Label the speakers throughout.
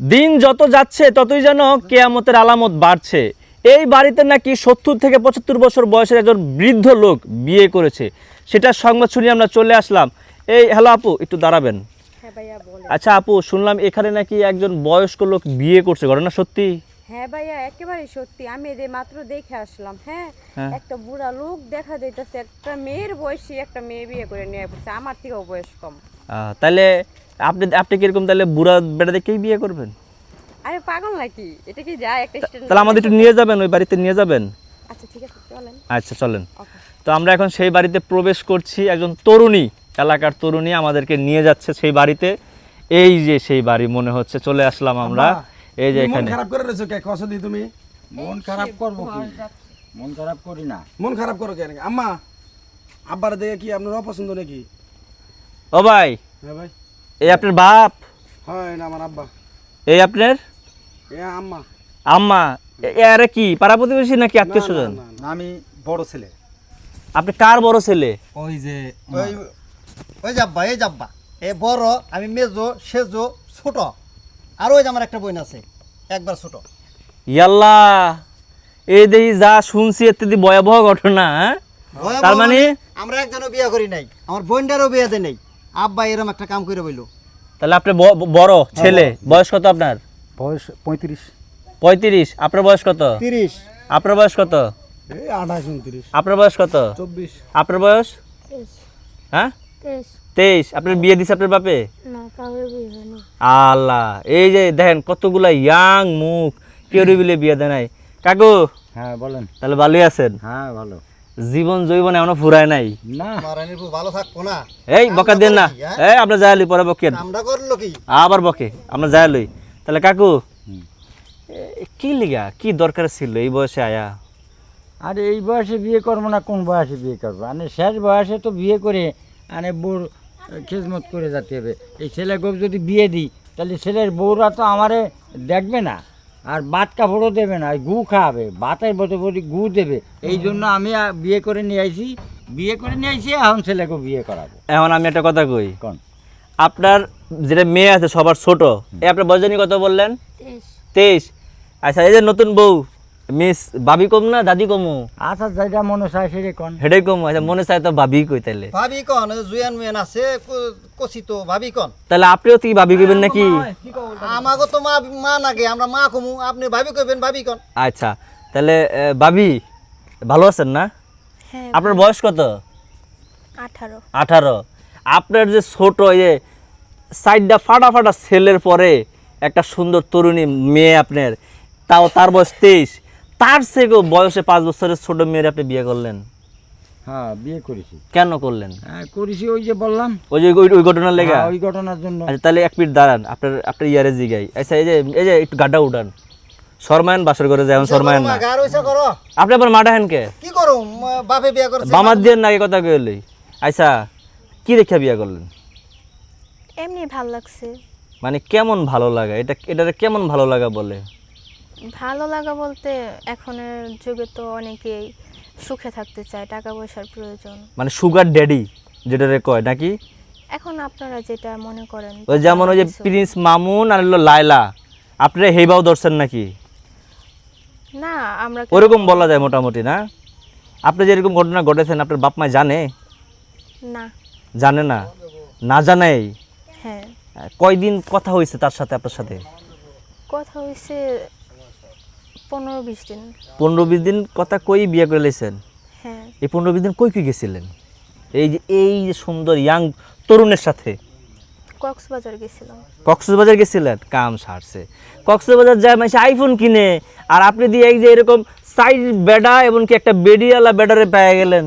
Speaker 1: দিন যত যাচ্ছে ততই যেন কেয়ামতের আলামত বাড়ছে। এই বাড়িতে নাকি সত্তর থেকে পঁচাত্তর বছর বয়সের একজন বৃদ্ধ লোক বিয়ে করেছে। সেটার সংবাদ শুনিয়ে আমরা চলে আসলাম। এই হ্যালো আপু একটু দাঁড়াবেন।
Speaker 2: হ্যাঁ
Speaker 1: আচ্ছা আপু শুনলাম এখানে নাকি একজন বয়স্ক লোক বিয়ে করছে ঘটনা সত্যি?
Speaker 2: হ্যাঁ ভাইয়া একেবারে সত্যি। আমি এদের মাত্র দেখে আসলাম হ্যাঁ?
Speaker 1: হ্যাঁ।
Speaker 2: একটা বুড়া লোক দেখা যাইতেছে একটা মেয়ের বয়সী একটা মেয়ে বিয়ে করে নিয়ে আমার থেকেও বয়স কম।
Speaker 1: তাহলে আপনি আপনি কীরকম তাহলে বুড়া বেটা দেখেই বিয়ে করবেন?
Speaker 2: আরে পাগল নাকি? এটা কি যায় একটা
Speaker 1: তাহলে আমাদের একটু নিয়ে যাবেন ওই বাড়িতে নিয়ে যাবেন?
Speaker 2: আচ্ছা ঠিক আছে চলেন।
Speaker 1: আচ্ছা চলেন। তো আমরা এখন সেই বাড়িতে প্রবেশ করছি একজন তরুণী এলাকার তরুণী আমাদেরকে নিয়ে যাচ্ছে সেই বাড়িতে। এই যে সেই বাড়ি মনে হচ্ছে চলে আসলাম আমরা। এই যে
Speaker 3: মন
Speaker 1: এখানে।
Speaker 3: খারাপ করে রয়েছো কে কসদি তুমি।
Speaker 4: মন খারাপ করব কি? মন খারাপ করি না।
Speaker 3: মন খারাপ করো কেন? আম্মা আব্বার দেখে কি আপনার অপছন্দ নাকি?
Speaker 1: ও ভাই
Speaker 3: হ্যাঁ ভাই।
Speaker 1: এই আপনার বাপ?
Speaker 3: হয় না আমার আব্বা।
Speaker 1: এই আপনার?
Speaker 3: আম্মা।
Speaker 1: আম্মা? এ- এ আরে কি পাড়া প্রতিবেশী নাকি আত্মীয় স্বজন
Speaker 4: আমি বড় ছেলে।
Speaker 1: আপনি কার বড় ছেলে?
Speaker 4: ওই যে
Speaker 5: ওই ওই যাব্বা এই যাব্বা এ বড় আমি মেজো সেজো ছোট। আর ওই যে আমার একটা বোন আছে একবার ছোট।
Speaker 1: ইয়াল্লা এই দেখি যা শুনছি ইত্যাদি ভয়াবহ ঘটনা হ্যাঁ? তার মানে
Speaker 5: আমরা একজনও বিয়ে করি নাই আমার বোনটারও বিয়ে দেয় নাই। আব্বা এরম একটা কাম করে বইলো।
Speaker 1: তাহলে আপনি বড় ছেলে বয়স কত আপনার?
Speaker 4: বয়স পঁয়ত্রিশ।
Speaker 1: পঁয়ত্রিশ আপনার বয়স কত?
Speaker 5: তিরিশ।
Speaker 1: আপনার বয়স কত?
Speaker 3: আঠাশ উনত্রিশ।
Speaker 1: আপনার বয়স কত?
Speaker 3: চব্বিশ।
Speaker 1: আপনার বয়স? হ্যাঁ? তেইশ। আপনার বিয়ে দিছে আপনার বাপে? আল্লাহ এই যে দেখেন কতগুলা ইয়াং মুখ কেউ বিলে বিয়ে দেয় নাই। কাকু?
Speaker 4: হ্যাঁ বলেন।
Speaker 1: তাহলে ভালোই আছেন?
Speaker 4: হ্যাঁ ভালো।
Speaker 1: জীবন জৈবন এমন ফুরায় নাই।
Speaker 4: না।
Speaker 5: ভালো থাকব না।
Speaker 1: এই বকা দেন না।
Speaker 5: হ্যাঁ?
Speaker 1: এই আমরা যাই লই পরে বকেন
Speaker 5: আমরা করল কি?
Speaker 1: আবার বকে আমরা যাই লই। তাহলে কাকু কি লিগা? কি দরকার ছিল এই বয়সে আয়া?
Speaker 4: আর এই বয়সে বিয়ে করব না কোন বয়সে বিয়ে করব? মানে শেষ বয়সে তো বিয়ে করে মানে বউর খেজমত করে যেতে হবে। এই ছেলে গোপ যদি বিয়ে দিই তাহলে ছেলের বউরা তো আমারে দেখবে না। আর বাত কাপড়ও দেবে না গু খাবে বাতের বদে বটি গু দেবে। এই জন্য আমি বিয়ে করে নিয়ে আইছি বিয়ে করে নিয়ে আইছি এখন ছেলেকে বিয়ে করাবো।
Speaker 1: এখন আমি একটা কথা কই
Speaker 4: কোন?
Speaker 1: আপনার যেটা মেয়ে আছে সবার ছোট এই আপনার বয়স জানি কত বললেন? তেইশ। আচ্ছা এই যে নতুন বউ মিস ভাবি কম না দাদি কমু?
Speaker 4: আচ্ছা যেটা মনে চায় সেটা কোন।
Speaker 1: হেডে কম আচ্ছা মনে চায় তো ভাবি কই তাইলে।
Speaker 5: ভাবি কন জুয়ান মুয়ান আছে ক- কচিত ভাবি কন।
Speaker 1: তাহলে আপনিও কি ভাবি কইবেন নাকি?
Speaker 5: আমাকে তো মা মা নাগে আমরা মা কমু আপনি ভাবি কইবেন ভাবি কন।
Speaker 1: আচ্ছা তাহলে ভাবি ভালো আছেন না?
Speaker 6: হ্যাঁ
Speaker 1: আপনার বয়স কত?
Speaker 6: আঠারো।
Speaker 1: আঠারো। আপনার যে ছোট এই যে সাইডটা ফাটা ফাটা ছেলের পরে একটা সুন্দর তরুণী মেয়ে আপনার তাও তার বয়স তেইশ। তার থেকেও বয়সে পাঁচ বছরের ছোট মেয়ের আপনি বিয়ে করলেন?
Speaker 4: হ্যাঁ বিয়ে করেছি।
Speaker 1: কেন করলেন?
Speaker 4: হ্যাঁ করেছি ওই যে বললাম।
Speaker 1: ওই যে ওই- ঘটনার লেগা?
Speaker 4: হ্যাঁ, ওই ঘটনার জন্য।
Speaker 1: আচ্ছা তাহলে এক মিনিট দাঁড়ান আপনার আপনার ইয়ারে জিগাই। আচ্ছা এই যে এই যে একটু গাড্ডা উঠান। শর্মায়ন বাসর করে যায় শর্মায়ন না।
Speaker 5: গার হইছে করো।
Speaker 1: আপনি আবার হেন কে?
Speaker 5: কি করো বাপে বিয়ে করছে।
Speaker 1: বামার দিয়ে নাকি কথা কইলি আচ্ছা কি দেখে বিয়ে করলেন?
Speaker 6: এমনি ভালো লাগছে।
Speaker 1: মানে কেমন ভালো লাগা? এটা এটারে কেমন ভালো লাগা বলে?
Speaker 6: ভালো লাগা বলতে এখনের যুগে তো অনেকেই সুখে থাকতে চায় টাকা পয়সার প্রয়োজন।
Speaker 1: মানে সুগার ড্যাডি যেটারে কয় নাকি?
Speaker 6: এখন আপনারা যেটা মনে করেন
Speaker 1: ওই যেমন ওই যে প্রিন্স মামুন আর হলো লায়লা আপনারা হেবাও ধরছেন নাকি?
Speaker 6: না আমরা
Speaker 1: ওরকম বলা যায় মোটামুটি না? আপনি যে এরকম ঘটনা ঘটেছেন আপনার বাপ মা জানে?
Speaker 6: না।
Speaker 1: জানে না? না জানাই?
Speaker 6: হ্যাঁ।
Speaker 1: কয়দিন কথা হয়েছে তার সাথে আপনার সাথে?
Speaker 6: কথা হয়েছে পনেরো বিশ দিন।
Speaker 1: পনেরো বিশ দিন কথা কই বিয়ে করে লেছেন?
Speaker 6: হ্যাঁ।
Speaker 1: এই পনেরো বিশ দিন কই কই গেছিলেন? এই যে এই যে সুন্দর ইয়াং তরুণের সাথে?
Speaker 6: কক্সবাজার গেছিলাম।
Speaker 1: কক্সবাজার গেছিলেন? কাম সারছে। কক্সবাজার যায় মানে আইফোন কিনে আর আপনি দিয়ে এই যে এরকম সাইড বেডা এবং কি একটা বেডিওয়ালা বেডারে পেয়ে গেলেন?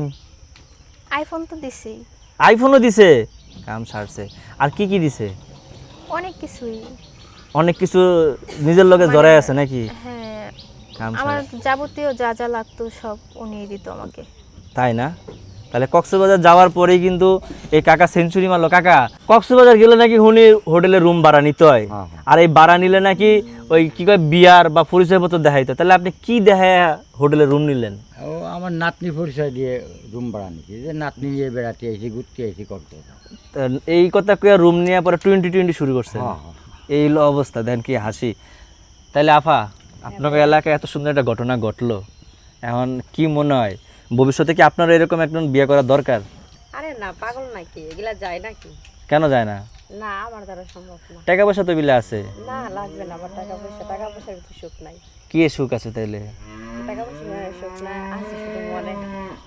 Speaker 6: আইফোন তো দিছি।
Speaker 1: আইফোনও দিছে? কাম সারছে। আর কি কি দিছে?
Speaker 6: অনেক কিছুই।
Speaker 1: অনেক কিছু নিজের লগে জড়াই আছে নাকি?
Speaker 6: হ্যাঁ আমার যাবতীয় যা যা লাগতো সব উনিই দিত আমাকে।
Speaker 1: তাই না? তাহলে কক্সবাজার যাওয়ার পরেই কিন্তু এই কাকা সেঞ্চুরি মারলো। কাকা কক্সবাজার গেলে নাকি হুনি হোটেলে রুম ভাড়া নিতে হয়?
Speaker 4: হ্যাঁ,
Speaker 1: আর এই ভাড়া নিলে নাকি ওই কি কয় বিয়ার বা পরিচয়পত্র দেখাইতো। তাহলে আপনি কি দেখায় হোটেলে রুম নিলেন?
Speaker 4: ও আমার নাতনি পরিচয় দিয়ে রুম ভাড়া নিচ্ছি যে নাতনি নিয়ে বেড়াতে এসেছি ঘুরতে এসেছি করতে
Speaker 1: এই কথা কয়ে রুম নিয়ে পরে টোয়েন্টি টোয়েন্টি শুরু করছে
Speaker 4: হ্যাঁ, হ্যাঁ।
Speaker 1: এই অবস্থা দেন কি হাসি। তাইলে আফা আপনার এলাকায় এত সুন্দর একটা ঘটনা ঘটলো। এখন কি মনে হয়? ভবিষ্যতে কি আপনার এরকম একজন বিয়ে করা দরকার?
Speaker 2: আরে না পাগল নাকি? এগুলা যায় নাকি?
Speaker 1: কেন যায় না?
Speaker 2: না আমার দ্বারা সম্ভব না।
Speaker 1: টাকা পয়সা তো বিলে আছে।
Speaker 2: না লাগবে না আমার টাকা পয়সা টাকা পয়সার ভিতরে সুখ নাই।
Speaker 1: কি সুখ আছে তাইলে?
Speaker 2: টাকা পয়সার সুখ না আছে শুধু মনে।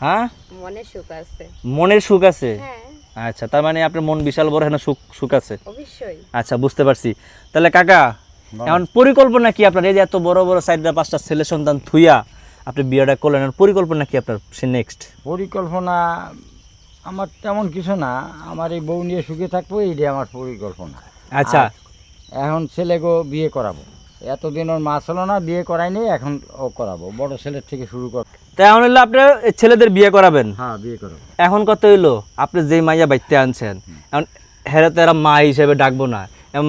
Speaker 1: হ্যাঁ?
Speaker 2: মনে সুখ আছে।
Speaker 1: মনের সুখ আছে?
Speaker 2: হ্যাঁ।
Speaker 1: আচ্ছা তার মানে আপনার মন বিশাল বড় এখানে সুখ সুখ আছে?
Speaker 2: অবশ্যই।
Speaker 1: আচ্ছা বুঝতে পারছি। তাহলে কাকা এখন পরিকল্পনা কি আপনার? এই যে এত বড় বড় চারটা পাঁচটা ছেলে সন্তান থুইয়া আপনি বিয়েটা করলেন এখন পরিকল্পনা কি আপনার সে নেক্সট
Speaker 4: পরিকল্পনা আমার তেমন কিছু না। আমার এই বউ নিয়ে সুখে থাকব এইটাই আমার পরিকল্পনা।
Speaker 1: আচ্ছা।
Speaker 4: এখন ছেলেগো বিয়ে করাবো। এতদিন ওর মা ছিল না বিয়ে করাইনি এখন ও করাবো। বড় ছেলের থেকে শুরু কর।
Speaker 1: এখন হইল আপনার ছেলেদের বিয়ে করাবেন?
Speaker 4: হ্যাঁ বিয়ে করাবো।
Speaker 1: এখন কত হইল? আপনি যেই মাইয়া বাইতে আনছেন এখন হেরা তো এরা মা হিসেবে ডাকবো না।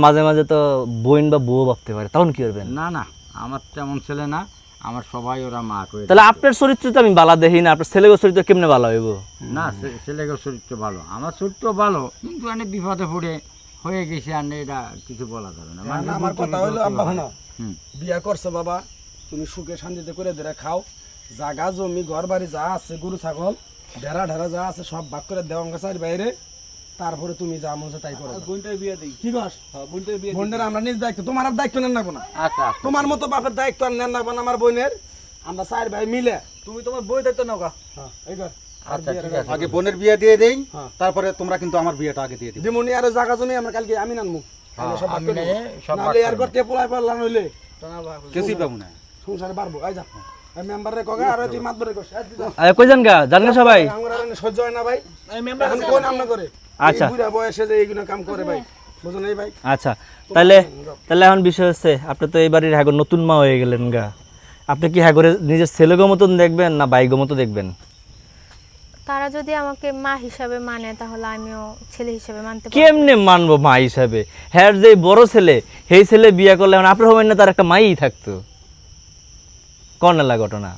Speaker 1: মাঝে মাঝে তো বোন বা বউ ভাবতে পারে। তখন কি করবেন?
Speaker 4: না না আমার তেমন ছেলে না আমার সবাই ওরা মা করে
Speaker 1: তাহলে আপনার চরিত্র তো আমি বালা দেখি না আপনার ছেলের চরিত্র কেমনে ভালো হইব?
Speaker 4: না ছেলেগোর চরিত্র ভালো আমার চরিত্র ভালো কিন্তু অনেক বিপদে পড়ে হয়ে গেছে আর এটা কিছু বলা যাবে না।
Speaker 3: না,
Speaker 4: মানুষ
Speaker 3: না, আমার কথা
Speaker 4: বলতে
Speaker 3: আব্বা
Speaker 4: হুম।
Speaker 3: বিয়া করছ বাবা তুমি সুখে শান্তিতে করে ধরে খাও। জাগা জমি ঘর বাড়ি যা আছে গরু ছাগল ঢেরা ঢেরা যা আছে সব ভাগ করে দেওয়া চাই বাইরে। তারপরে তুমি যা মন তাই করো। বোনটার বিয়ে দিই। কি কস? বোনটার বিয়ে বোনটার আমরা নিজ দায়িত্ব তোমার আর দায়িত্ব নেন না কোনো।
Speaker 4: আচ্ছা আচ্ছা
Speaker 3: তোমার মতো বাপের দায়িত্ব আর নেন না কোনো আমার বোনের। আমরা চার ভাই মিলে। তুমি তোমার বই দায়িত্ব নাও গা। হ্যাঁ এই কর।
Speaker 4: আচ্ছা ঠিক আছে।
Speaker 5: আগে বোনের বিয়ে দিয়ে দেই
Speaker 3: হ্যাঁ।
Speaker 5: তারপরে তোমরা কিন্তু আমার বিয়েটা আগে দিয়ে দিবে
Speaker 3: দিমুনি আর জাগা জমি আমরা কালকে আমি নানমু। সব করে। নিবো।
Speaker 4: সব
Speaker 3: নাহলে আর করতে পোলাই পারলাম হইলে।
Speaker 5: কিছুই পাবো না।
Speaker 3: সংসারে পারব। আই যা। মেম্বারে কগা আর তুই মাতবরে কস। তুই
Speaker 1: কই যান গা? সবাই?
Speaker 3: আমার সহ্য হয় না ভাই। এখন কোন আমনা করে?
Speaker 1: আচ্ছা।
Speaker 3: বুড়া বয়সে যে এইগুলো কাম করে ভাই বুঝো নাই ভাই?
Speaker 1: আচ্ছা তাহলে তাহলে এখন বিষয় হচ্ছে আপনি তো এই বাড়ির নতুন মা হয়ে গেলেন গা। আপনি কি হ্যাগরে নিজের ছেলেগো মতন দেখবেন না বাইগো মতো দেখবেন?
Speaker 6: তারা যদি আমাকে মা হিসাবে মানে তাহলে আমিও ছেলে হিসাবে মানতে
Speaker 1: কেমনে মানবো মা হিসাবে? হ্যার যে বড় ছেলে সেই ছেলে বিয়ে করলে এখন আপনার হবেন না তার একটা মাই থাকতো। কর্নেলা ঘটনা।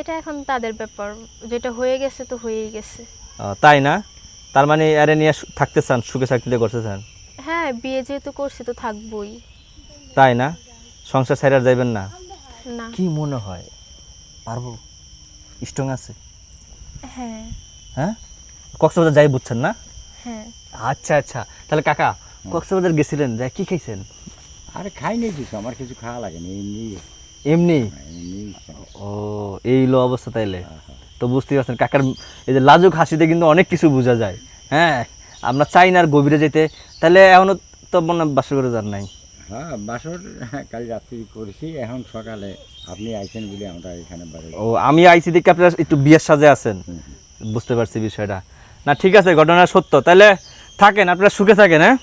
Speaker 6: এটা এখন তাদের ব্যাপার যেটা হয়ে গেছে তো হয়েই গেছে।
Speaker 1: তাই না? তার মানে আরে নিয়ে থাকতে চান সুখে থাকতে করতে চান?
Speaker 6: হ্যাঁ বিয়ে যেহেতু করছি তো থাকবোই।
Speaker 1: তাই না? সংসার ছাইরা যাইবেন না?
Speaker 6: না।
Speaker 1: কি মনে হয়? পারব? স্ট্রং আছে?
Speaker 6: হ্যাঁ।
Speaker 1: হ্যাঁ? কক্সবাজার যাই বুঝছেন না?
Speaker 6: হ্যাঁ।
Speaker 1: আচ্ছা আচ্ছা। তাহলে কাকা কক্সবাজার গেছিলেন যাই কি খাইছেন?
Speaker 4: আরে খাই নেই কিছু আমার কিছু খাওয়া লাগেনি এমনি।
Speaker 1: এমনি?
Speaker 4: এমনি।
Speaker 1: ও এই লো অবস্থা তাইলে। তো বুঝতেই পারছেন কাকার এই যে লাজুক হাসিতে কিন্তু অনেক কিছু বোঝা যায়। হ্যাঁ আমরা চাই না আর গভীরে যেতে তাহলে এখনও তো মনে হয় বাসা করে যান নাই।
Speaker 4: হ্যাঁ বাসর কাল রাত্রি করেছি এখন সকালে আপনি আইছেন বলে আমরা এখানে
Speaker 1: ও আমি আইসি দেখে আপনারা একটু বিয়ের সাজে আছেন। বুঝতে পারছি বিষয়টা। না ঠিক আছে ঘটনা সত্য। তাহলে থাকেন আপনারা সুখে থাকেন হ্যাঁ?